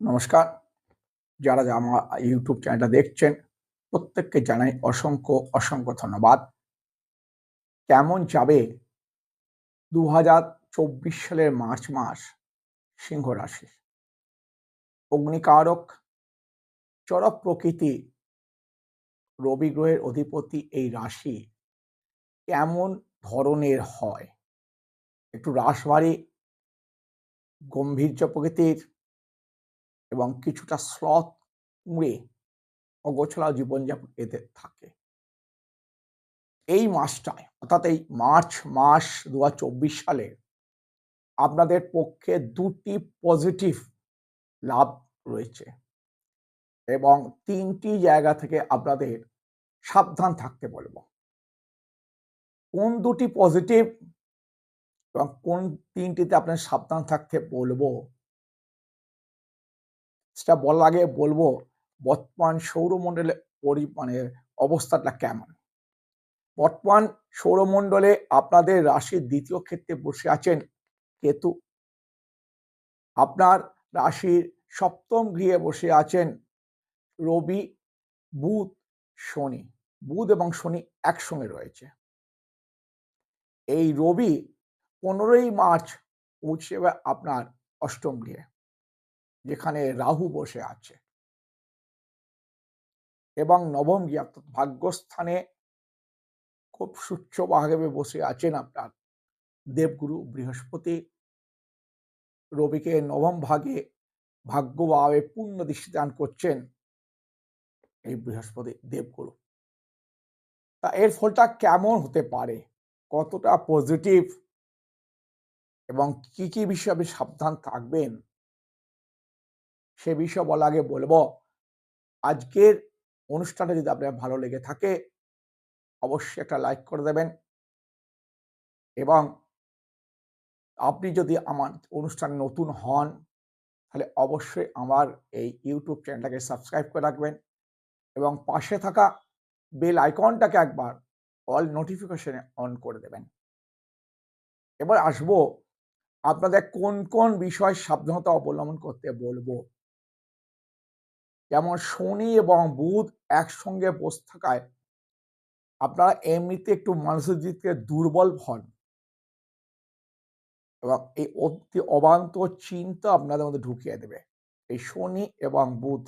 নমস্কার। যারা আমার ইউটিউব চ্যানেলটা দেখছেন, প্রত্যেককে জানাই অসংখ্য অসংখ্য ধন্যবাদ। কেমন যাবে দু হাজার চব্বিশ সালের মার্চ মাস সিংহ রাশি অগ্নিকারক চরক প্রকৃতি, রবি গ্রহের অধিপতি এই রাশি কেমন ধরনের হয়? একটু রাশবাড়ি গম্ভীর্য প্রকৃতির এবং কিছুটা স্লথ উড়ে অগোছলা জীবনযাপন এতে থাকে। এই মাসটায়, অর্থাৎ এই মার্চ মাস দু হাজার চব্বিশ সালে, আপনাদের পক্ষে দুটি পজিটিভ লাভ রয়েছে এবং তিনটি জায়গা থেকে আপনাদের সাবধান থাকতে বলব। কোন দুটি পজিটিভ এবং কোন তিনটিতে আপনার সাবধান থাকতে বলব সেটা বলার আগে বলব, বর্তমান সৌরমণ্ডলে পরি মানে অবস্থাটা কেমন? বর্তমান সৌরমণ্ডলে আপনাদের রাশির দ্বিতীয় ক্ষেত্রে বসে আছেন কেতু। আপনার রাশির সপ্তম গৃহে বসে আছেন রবি, বুধ, শনি। বুধ এবং শনি একসঙ্গে রয়েছে। এই রবি পনেরোই মার্চ পৌঁছে আপনার অষ্টম গৃহে। যেখানে রাহু বসে আছে। এবং নবম গিয়ে অর্থাৎ ভাগ্যস্থানে খুব সুচ্ছভাবে বসে আছেন আপনার দেবগুরু বৃহস্পতি। রবিকে নবম ভাগে ভাগ্যভাবে পূর্ণ দৃষ্টিদান করছেন এই বৃহস্পতি দেবগুরু। তা এর ফলটা কেমন হতে পারে? কতটা পজিটিভ এবং কি কি বিষয়ে সাবধান থাকবেন? সে বিষয়ে বলা আগে বলব, আজকের অনুষ্ঠানটা যদি আপনার ভালো লেগে থাকে, অবশ্যই একটা লাইক করে দেবেন। এবং আপনি যদি আমার অনুষ্ঠানে নতুন হন, তাহলে অবশ্যই আমার এই ইউটিউব চ্যানেলটাকে সাবস্ক্রাইব করে রাখবেন এবং পাশে থাকা বেল আইকনটাকে একবার অল নোটিফিকেশনে অন করে দেবেন। এবার আসব, আপনাদের কোন কোন বিষয় সাবধানতা অবলম্বন করতে বলব? যেমন শনি এবং বুধ একসঙ্গে বসে থাকায় আপনারা এমনিতে একটু মানসিক দিক থেকে দুর্বল হন। এবং এই অতি অবান্ত চিন্তা আপনাদের মধ্যে ঢুকিয়ে দেবে। এই শনি এবং বুধ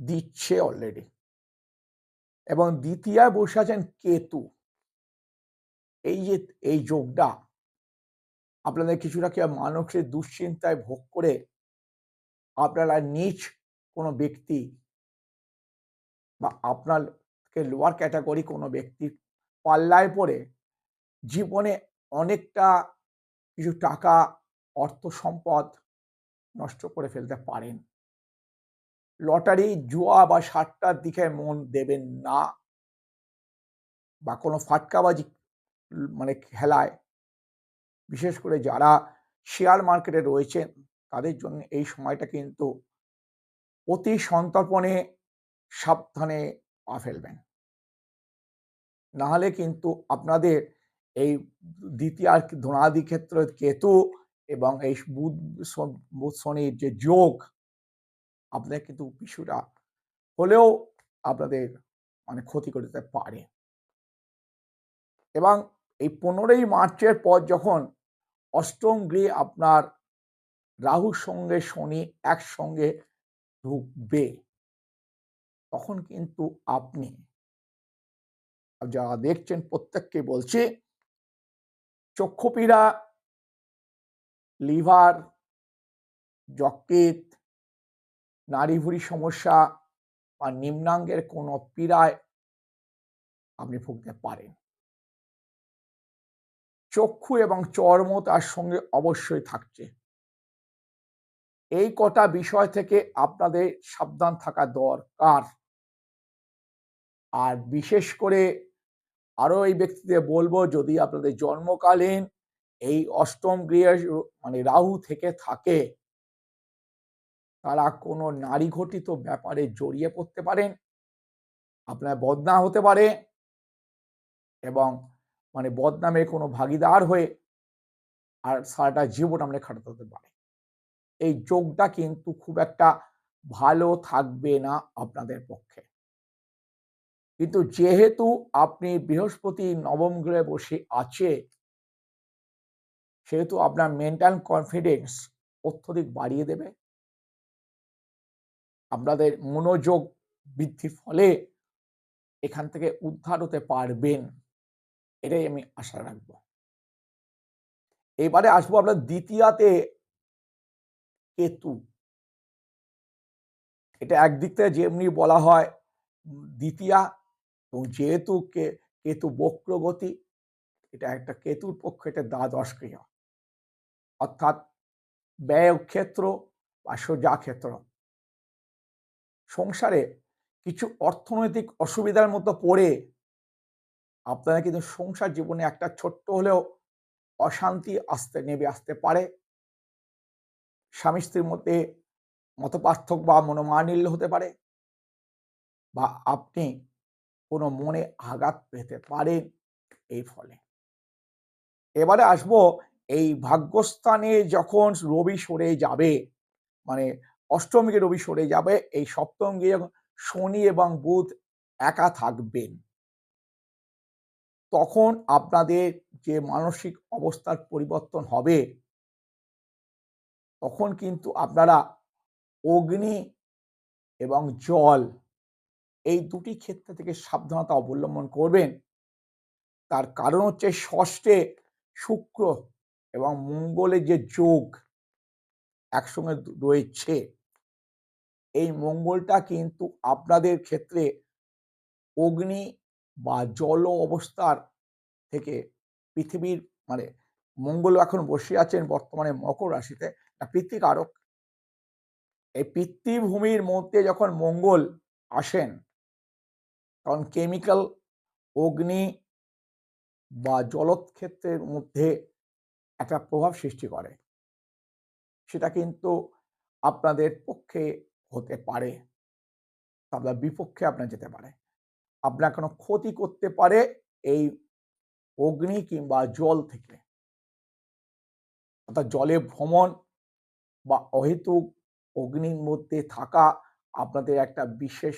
দিচ্ছে অলরেডি এবং দ্বিতীয় বসে আছেন কেতু। এই যে, এই যোগটা আপনাদের কিছুটা কি মানসিক দুশ্চিন্তায় ভোগ করে আপনারা নিচ কোনো ব্যক্তি বা আপনারকে লোয়ার ক্যাটাগরি কোনো ব্যক্তি পাল্লায় পড়ে জীবনে অনেকটা কিছু টাকা, অর্থ সম্পদ নষ্ট করে ফেলতে পারেন। লটারি, জুয়া বা সাতটার দিকে মন দেবেন না। বা কোনো ফাটকাবাজি মানে খেলায়। বিশেষ করে যারা শেয়ার মার্কেটে রয়েছেন তাদের জন্য এই সময়টা কিন্তু অতি সন্তর্পণে সাবধানে পা ফেলবেন। নাহলে কিন্তু আপনাদের এই দ্বিতীয় ধনাদি ক্ষেত্র কেতু এবং এই বুধ বুধ শনির যে যোগ, আপনাদের কিন্তু বিষয়টা হলেও আপনাদের মানে ক্ষতি করে দিতে পারে। এবং এই পনেরোই মার্চের পর যখন অষ্টম গৃহে আপনার রাহুর সঙ্গে, শনি একসঙ্গে ঢুকবে। তখন কিন্তু আপনি যারা দেখছেন প্রত্যেককে বলছি, চক্ষুপীড়া, লিভার যকৃত নারীভুরি সমস্যা বা নিম্নাঙ্গের কোনো পীড়ায় আপনি ভুগতে পারেন। চক্ষু এবং চর্ম তার সঙ্গে অবশ্যই থাকছে। এই কটা বিষয় থেকে আপনাদের সাবধান থাকা দরকার। আর বিশেষ করে আরও এই ব্যক্তিদের বলব, যদি আপনাদের জন্মকালীন এই অষ্টম গৃহে মানে রাহু থেকে থাকে, তারা কোনো নারী ঘটিত ব্যাপারে জড়িয়ে পড়তে পারেন, আপনার বদনা হতে পারে এবং মানে বদনামে কোনো ভাগিদার হয়ে আর সারাটা জীবন আমরা খাটাতে পারে। এই যোগটা কিন্তু খুব একটা ভালো থাকবে না আপনাদের পক্ষে। কিন্তু যেহেতু আপনি বৃহস্পতি নবম গ্রহে বসে আছে, সেহেতু আপনার মেন্টাল কনফিডেন্স অত্যধিক বাড়িয়ে দেবে। আপনাদের মনোযোগ বৃদ্ধির ফলে এখান থেকে উদ্ধার হতে পারবেন, এটাই আমি আশা রাখব। এবারে আসব আপনার দ্বিতীয়াতে কেতু। এটা একদিক থেকে যেমনি বলা হয় দ্বিতীয়া এবং যেহেতু কে, কেতু বক্রগতি, এটা একটা কেতুর পক্ষে, এটা দ্বাদশ ক্রিয়া অর্থাৎ ব্যয় ক্ষেত্র বা সোজা ক্ষেত্র সংসারে কিছু অর্থনৈতিক অসুবিধার মতো পড়ে আপনারা কিন্তু সংসার জীবনে একটা ছোট্ট হলেও অশান্তি আসতে, নেমে আসতে পারে। স্বামী স্ত্রীর মধ্যে মতপার্থক্য বা মনোমানিল্য হতে পারে বা আপনি কোনো মনে আঘাত পেতে পারেন এই ফলে। এবারে আসব এই ভাগ্যস্থানে যখন রবি সরে যাবে মানে অষ্টমীকে রবি সরে যাবে, এই সপ্তম যখন শনি এবং বুধ একা থাকবেন, তখন আপনাদের যে মানসিক অবস্থার পরিবর্তন হবে তখন কিন্তু আপনারা অগ্নি এবং জল এই দুটি ক্ষেত্র থেকে সাবধানতা অবলম্বন করবেন। তার কারণ হচ্ছে ষষ্ঠে শুক্র এবং মঙ্গলের যে যোগ একসঙ্গে রয়েছে, এই মঙ্গলটা কিন্তু আপনাদের ক্ষেত্রে অগ্নি বা জল অবস্থার থেকে পৃথিবীর মানে মঙ্গল এখন বসে আছেন বর্তমানে মকর রাশিতে। পিতৃকারক এই পিতৃভূমির মধ্যে যখন মঙ্গল আসেন, তখন কেমিক্যাল অগ্নি বা জলক্ষেত্রের মধ্যে একটা প্রভাব সৃষ্টি করে। সেটা কিন্তু আপনাদের পক্ষে হতে পারে আপনার বিপক্ষে আপনার যেতে পারে। আপনার কোনো ক্ষতি করতে পারে এই অগ্নি কিংবা জল থেকে। অর্থাৎ জলে ভ্রমণ বা অহেতুক অগ্নির মধ্যে থাকা আপনাদের একটা বিশেষ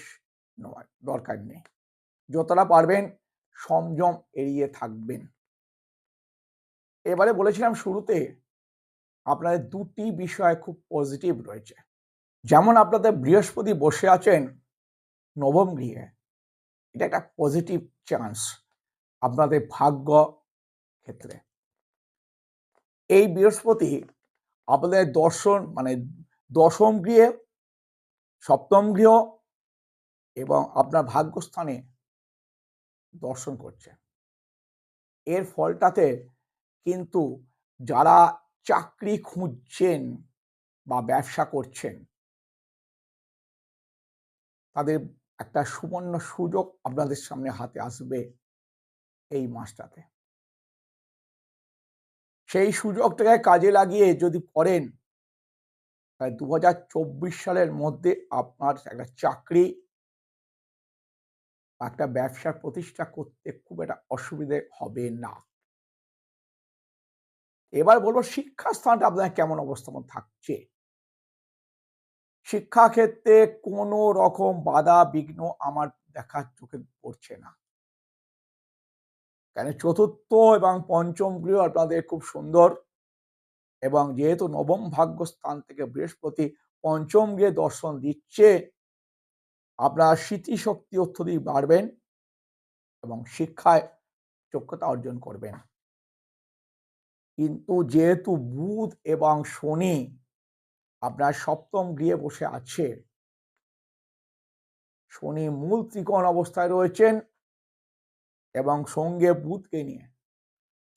নয়, দরকার নেই। যতটা পারবেন সংযম এড়িয়ে থাকবেন। এবারে বলেছিলাম শুরুতে আপনাদের দুটি বিষয় খুব পজিটিভ রয়েছে। যেমন আপনাদের বৃহস্পতি বসে আছেন নবম গৃহে, এটা একটা পজিটিভ চান্স আপনাদের ভাগ্য ক্ষেত্রে। এই বৃহস্পতি আপনাদের দর্শন মানে দশম গৃহে, সপ্তম গৃহ এবং আপনার ভাগ্যস্থানে দর্শন করছে। এর ফলটাতে কিন্তু যারা চাকরি খুঁজছেন বা ব্যবসা করছেন, তাদের একটা সুবর্ণ সুযোগ আপনাদের সামনে হাতে আসবে এই মাসটাতে। সেই সুযোগটাকে কাজে লাগিয়ে যদি করেন, তাহলে দু হাজার চব্বিশ সালের মধ্যে আপনার একটা চাকরি একটা ব্যবসার প্রতিষ্ঠা করতে খুব একটা অসুবিধে হবে না। এবার বলব শিক্ষা স্থানটা আপনার কেমন অবস্থান থাকছে? শিক্ষাক্ষেত্রে কোনো রকম বাধা বিঘ্ন আমার দেখার চোখে পড়ছে না। কেন চতুর্থ এবং পঞ্চম গৃহ আপনাদের খুব সুন্দর। এবং যেহেতু নবম ভাগ্য স্থান থেকে বৃহস্পতি পঞ্চম গৃহে দর্শন দিচ্ছে, আপনার স্মৃতিশক্তি অত্যধিক বাড়বেন এবং শিক্ষায় যোগ্যতা অর্জন করবেন। কিন্তু যেহেতু বুধ এবং শনি আপনার সপ্তম গৃহে বসে আছে, শনি মূল ত্রিকোণ অবস্থায় রয়েছেন এবং সঙ্গে বুধকে নিয়ে।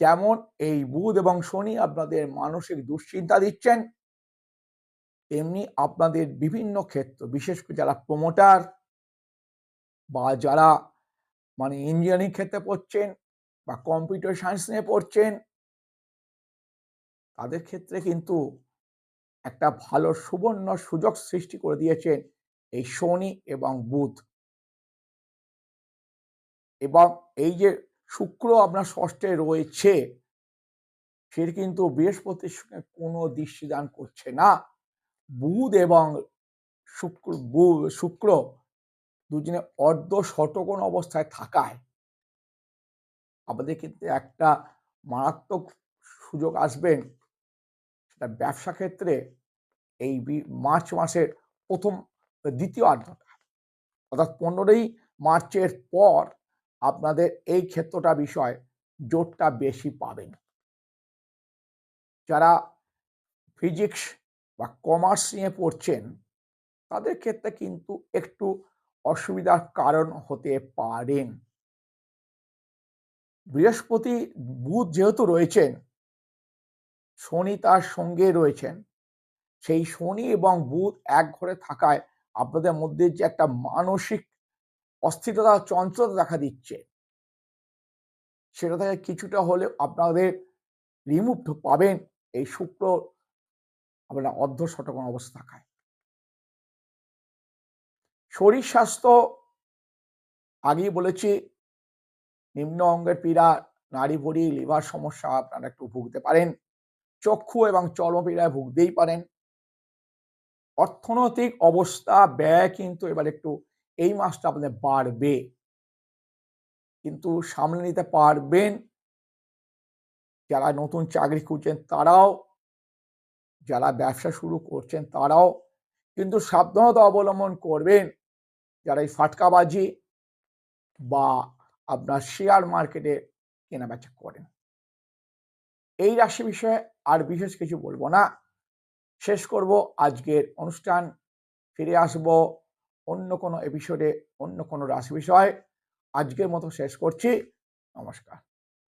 যেমন এই বুধ এবং শনি আপনাদের মানসিক দুশ্চিন্তা দিচ্ছেন। তেমনি আপনাদের বিভিন্ন ক্ষেত্র, বিশেষ করে যারা প্রমোটার বা যারা মানে ইঞ্জিনিয়ারিং ক্ষেত্রে পড়ছেন বা কম্পিউটার সায়েন্স নিয়ে পড়ছেন, তাদের ক্ষেত্রে কিন্তু একটা ভালো সুবর্ণ সুযোগ সৃষ্টি করে দিয়েছেন এই শনি এবং বুধ। এবং এই যে শুক্র আপনার ষষ্ঠে রয়েছে, সে কিন্তু বৃহস্পতির সঙ্গে কোনো দৃষ্টিদান করছে না। বুধ এবং শুক্র শুক্র দুজনে অর্ধ শতকোণ অবস্থায় থাকায় আমাদের কিন্তু একটা মারাত্মক সুযোগ আসবেন সেটা ব্যবসা ক্ষেত্রে এই মার্চ মাসের প্রথম দ্বিতীয় আর্ধটা অর্থাৎ পনেরোই মার্চের পর আপনাদের এই ক্ষেত্রটা বিষয় জোরটা বেশি পাবেন। যারা ফিজিক্স বা কমার্স নিয়ে পড়ছেন, তাদের ক্ষেত্রে কিন্তু একটু অসুবিধার কারণ হতে পারেন। বৃহস্পতি বুধ যেহেতু রয়েছেন, শনি তার সঙ্গে রয়েছেন। সেই শনি এবং বুধ এক ঘরে থাকায় আপনাদের মধ্যে যে একটা মানসিক অস্থিরতা, চঞ্চলতা দেখা দিচ্ছে। সেটা থেকে কিছুটা হলে আপনাদের রিমুভ পাবেন এই শুক্র আপনার অর্ধ শতকোণ অবস্থা থাকায়। শরীর স্বাস্থ্য আগেই বলেছি, নিম্ন অঙ্গের পীড়া, নাড়ি ভরি, লিভার সমস্যা আপনারা একটু ভুগতে পারেন, চক্ষু এবং চর্মপীড়ায় ভুগতেই পারেন। অর্থনৈতিক অবস্থা ব্যয় কিন্তু এবার একটু এই মাসটা আপনাদের বাড়বে। কিন্তু সামলে নিতে পারবেন। যারা নতুন চাকরি খুঁজছেন তারাও, যারা ব্যবসা শুরু করছেন তারাও কিন্তু সাবধানতা অবলম্বন করবেন। যারা এই ফাটকাবাজি বা আপনার শেয়ার মার্কেটে কেনাবেচা করেন। এই রাশি বিষয়ে আর বিশেষ কিছু বলব না। শেষ করব আজকের অনুষ্ঠান। ফিরে আসব অন্য কোনো এপিসোডে অন্য কোনো রাশি বিষয় আজকের মতো শেষ করছি। নমস্কার।